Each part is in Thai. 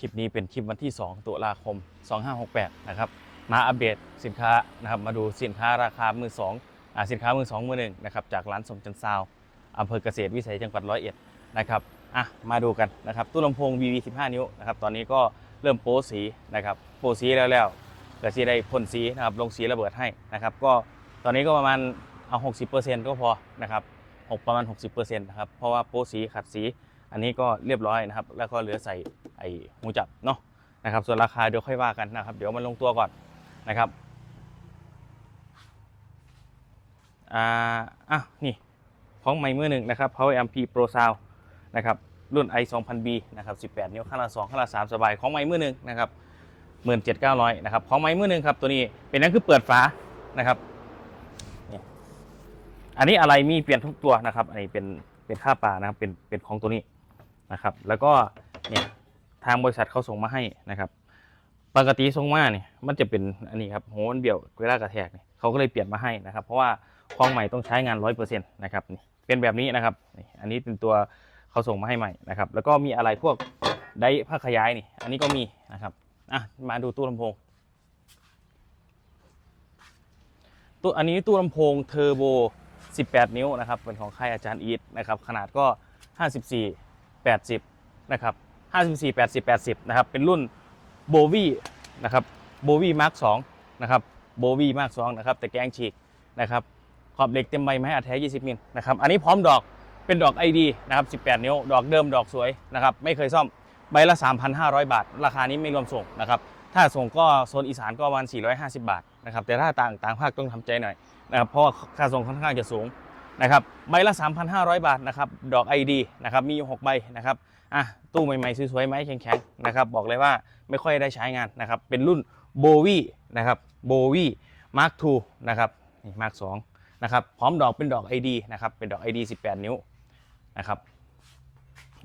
คลิปนี้เป็นคลิปวันที่ 2 ตุลาคม 2568 นะครับ มาอัปเดตสินค้านะครับ มาดูสินค้าราคามือสองอ่าสินค้ามือสองมือหนึ่งนะครับ จากร้านสมจันทร์ซาวอำเภอเกษตรวิสัยจังหวัดร้อยเอ็ดนะครับอะมาดูกันนะครับ ตู้ลำโพง VV 15 นิ้วนะครับ ตอนนี้ก็เริ่มโป๊สีนะครับ โป๊สีแล้วแล้วก็สีได้พ่นสีนะครับ ลงสีระเบิดให้นะครับ ก็ตอนนี้ก็ประมาณเอา 60%ก็พอนะครับหกประมาณ 60%นะครับ เพราะว่าโป๊สีขัดสี อันนี้ก็เรียบร้อยนะครับ แล้วก็เหลือใส่ไอ้หูจับเนาะนะครับ ส่วนราคาเดี๋ยวค่อยว่ากันนะครับ เดี๋ยวมันลงตัวก่อนนะครับอ่าอะนี่ของใหม่มือหนึ่งนะครับ Power MP Pro Sound นะครับรุ่น i 2 0 0 0 B นะครับ 18 นิ้วข้างละ2ข้างละ3สบายของใหม่มือหนึ่งนะครับ17,900นะครับของใหม่มือหนึ่งครับตัวนี้เป็นนั่นคือเปิดฝานะครับนี่อันนี้อะไรมีเปลี่ยนทุกตัวนะครับ อันนี้เป็นเป็นค่าปลานะครับ เป็นเป็นของตัวนี้ นะครับ แล้วก็เนี่ยทางบริษัทเขาส่งมาให้นะครับ ปกติส่งมาเนี่ยมันจะเป็นอันนี้ครับโหมันเบี้ยวเวลากระแทกเนี่ยเขาก็เลยเปลี่ยนมาให้นะครับ เพราะว่าของใหม่ต้องใช้งานร้อยเปอร์เซ็นต์นะครับนี่เป็นแบบนี้นะครับอันนี้เป็นตัวเขาส่งมาให้ใหม่นะครับ แล้วก็มีอะไรพวกไดร์ผ้าขยายนี่ อันนี้ก็มีนะครับอะมาดูตู้ลำโพงตู้อันนี้ตู้ลำโพงเทอร์โบ 18 นิ้วนะครับ เป็นของค่ายอาจารย์อีทนะครับ ขนาดก็ 54 80 นะครับ 54 80 80 นะครับ เป็นรุ่นโบวี่นะครับโบวี่มาร์ค2นะครับโบวี่มาร์ค2นะครับ แต่แกงฉีกนะครับขอบเหล็กเต็มใบไม้อัดแท้ 20 มิลนะครับ อันนี้พร้อมดอกเป็นดอก ID นะครับ 18 นิ้ว ดอกเดิมดอกสวยนะครับ ไม่เคยซ่อมใบละ 3,500 บาท ราคานี้ไม่รวมส่งนะครับ ถ้าส่งก็โซนอีสานก็ประมาณ 450 บาทนะครับ แต่ถ้าต่างต่างภาคต้องทำใจหน่อยนะครับ เพราะค่าส่งค่อนข้างจะสูง นะครับใบละ 3,500 บาทนะครับดอก ID นะครับมีอยู่6ใบนะครับอะตู้ใหม่ๆสวยๆไหมแข็งๆนะครับบอกเลยว่าไม่ค่อยได้ใช้งานนะครับเป็นรุ่นโบวีนะครับโบวีมาร์ค2นะครับนี่มาร์ค2นะครับพร้อมดอกเป็นดอก ID นะครับเป็นดอก ID 18 นิ้วนะครับ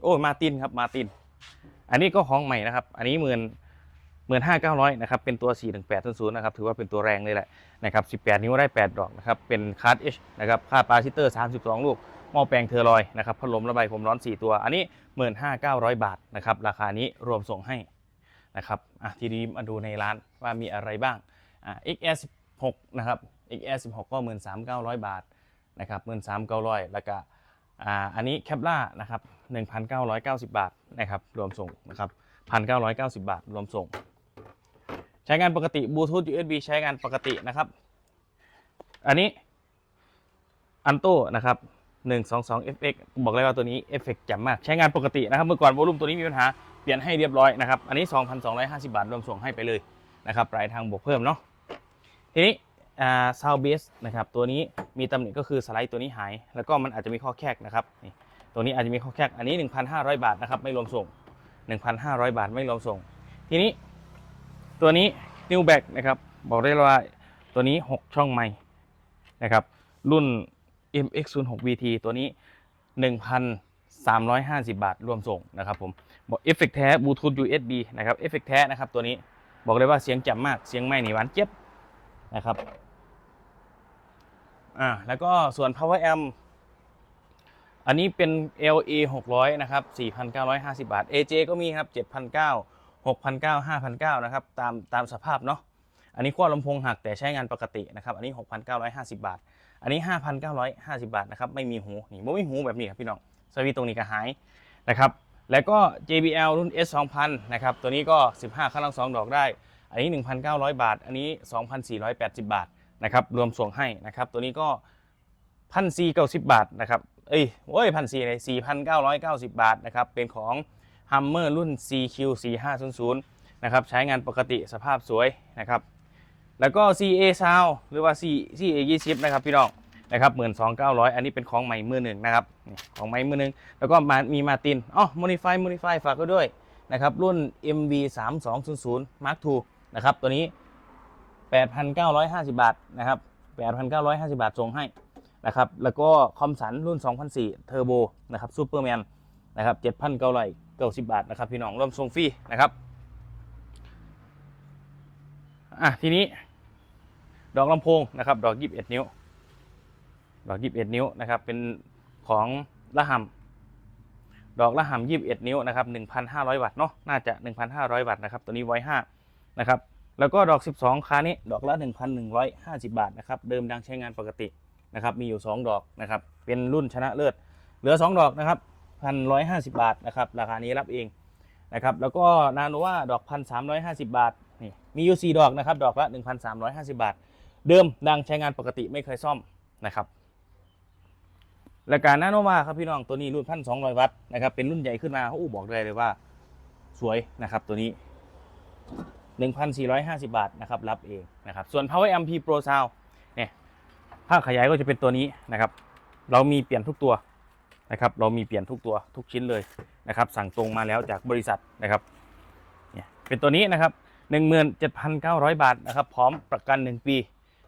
โอ้มาตินครับมาติน อันนี้ก็ของใหม่นะครับ อันนี้หมื่น หมื่นห้าเก้าร้อยนะครับเป็นตัว 4 1 8 0 0นะครับถือว่าเป็นตัวแรงเลยแหละนะครับ18 นิ้วได้ 8 ดอกนะครับเป็นคาร์ดเอชนะครับค่าปาชิเตอร์ 32 ลูกหม้อแปลงเทอร์ลอยนะครับพัดลมระบายผมร้อน 4 ตัว อันนี้ 15,900 บาทนะครับราคานี้รวมส่งให้นะครับอะทีนี้มาดูในร้านว่ามีอะไรบ้างอะ XS 16นะครับ XS 16ก็ 13,900 บาทนะครับ13,900แล้วก็อ่าอันนี้แคปล่านะครับ1,990 บาทนะครับรวมส่งนะครับ1,990 บาท รวมส่ง ใช้งานปกติบลูทูธ USB ใช้งานปกตินะครับ อันนี้อันโต้นะครับ122 FX บอกเลยว่าตัวนี้เอฟเฟกต์จ่ำมากใช้งานปกตินะครับ เมื่อก่อนวอลุ่มตัวนี้มีปัญหา เปลี่ยนให้เรียบร้อยนะครับ อันนี้ 2,250 บาท รวมส่งให้ไปเลยนะครับปลายทางบวกเพิ่มเนาะทีนี้อ่าซาวเบสนะครับตัวนี้มีตำหนิก็คือสไลด์ตัวนี้หาย แล้วก็มันอาจจะมีข้อแคกนะครับนี่ตัวนี้อาจจะมีข้อแคกอันนี้ 1,500 บาทนะครับไม่รวมส่ง 1,500 บาทไม่รวมส่ง ทีนี้ ตัวนี้ New Back นะครับบอกได้เลยว่าตัวนี้ 6 ช่องไม้นะครับรุ่น MX06 VT ตัวนี้ 1,350 บาทรวมส่งนะครับผมบอกเอฟเฟกแท้บลูทูธ USB นะครับเอฟเฟกแท้นะครับตัวนี้บอกเลยว่าเสียงแจ่มมากเสียงไม่หนีหวานเจี๊ยบนะครับอ่าแล้วก็ส่วน power amp อันนี้เป็น LA 600 นะครับ 4,950 บาท AJ ก็มีครับ 7,900 6,900 5,900นะครับตามตามสภาพเนาะอันนี้ขั้วลำโพงหักแต่ใช้งานปกตินะครับอันนี้ 6,950 บาท อันนี้ 5,950 บาทนะครับไม่มีหูนี่ไม่มีหูแบบนี้ครับพี่น้องสวิตตรงนี้ก็หายนะครับแล้วก็ JBL รุ่น S 2000นะครับตัวนี้ก็ 15ข้างล่าง2ดอกได้ อันนี้ 1,900 บาท อันนี้ 2,480 บาทนะครับรวมส่งให้นะครับตัวนี้ก็1,490บาทนะครับ เอ้ยโอ้ยพันสี่เลย4,990บาทนะครับ เป็นของ Hummer รุ่น CQ 4500 นะครับใช้งานปกติสภาพสวยนะครับ แล้วก็ CA Sound หรือว่า C CA 20 นะครับพี่น้องนะครับ12,900อันนี้เป็นของใหม่มือหนึ่งนะครับของใหม่มือหนึ่งแล้วก็มามีมาตินอ๋อ Modify Modify ฝากไว้ด้วยนะครับรุ่น MV 3200 Mark II นะครับตัวนี้ 8,950 บาทนะครับ 8,950 บาทส่งให้นะครับแล้วก็คอมสันรุ่น 2004 เทอร์โบนะครับซูเปอร์แมนนะครับ 7,990บบาทนะครับพี่น้องร่วมส่งฟรีนะครับอะทีนี้ ดอกลำโพงนะครับ ดอก21นิ้ว ดอก21นิ้วนะครับ เป็นของละหำดอกละหำ21นิ้วนะครับ1,500วัตต์เนาะน่าจะ1,500วัตต์นะครับ ตัวนี้ไว้5นะครับ แล้วก็ดอก12คานี้ดอกละ1,150บาทนะครับ เดิมดังใช้งานปกตินะครับ มีอยู่2ดอกนะครับ เป็นรุ่นชนะเลิศ เหลือ2ดอกนะครับ 1,150 บาทนะครับราคานี้รับเองนะครับแล้วก็นาโนวาดอก 1,350 บาทนี่มีอยู่ 4 ดอกนะครับดอกละ 1,350 บาท เดิมดังใช้งานปกติไม่เคยซ่อมนะครับและการนาโนวาครับพี่น้องตัวนี้รุ่นพันสองวัตต์นะครับเป็นรุ่นใหญ่ขึ้นมาโอ้บอกเลยเลยว่าสวยนะครับตัวนี้ 1,450 บาทนะครับรับเองนะครับส่วน Power Amp Pro Sound เนี่ยภาคขยายก็จะเป็นตัวนี้นะครับ เรามีเปลี่ยนทุกตัว นะครับเรามีเปลี่ยนทุกตัวทุกชิ้นเลยนะครับสั่งตรงมาแล้วจากบริษัทนะครับเนี่ยเป็นตัวนี้นะครับ 17,900 บาทนะครับพร้อมประกัน 1 ปี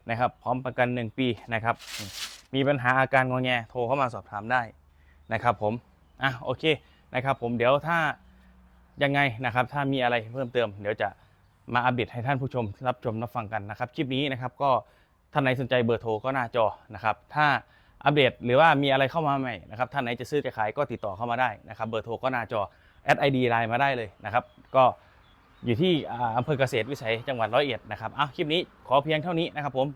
นะครับพร้อมประกัน 1 ปีนะครับมีปัญหาอาการงอแงโทรเข้ามาสอบถามได้นะครับผมอะโอเคนะครับผมเดี๋ยวถ้ายังไงนะครับถ้ามีอะไรเพิ่มเติม เดี๋ยวจะมาอัปเดตให้ท่านผู้ชมรับชมรับฟังกันนะครับคลิปนี้นะครับก็ท่านไหนสนใจเบอร์โทรก็หน้าจอนะครับถ้า อัปเดต หรือว่ามีอะไรเข้ามาใหม่นะครับท่านไหนจะซื้อจะขายก็ติดต่อเข้ามาได้นะครับเบอร์โทรก็หน้าจอแอดไอดีไลน์มาได้เลยนะครับก็อยู่ที่อำเภอเกษตรวิสัยจังหวัดร้อยเอ็ดนะครับอ้าวคลิปนี้ขอเพียงเท่านี้นะครับผม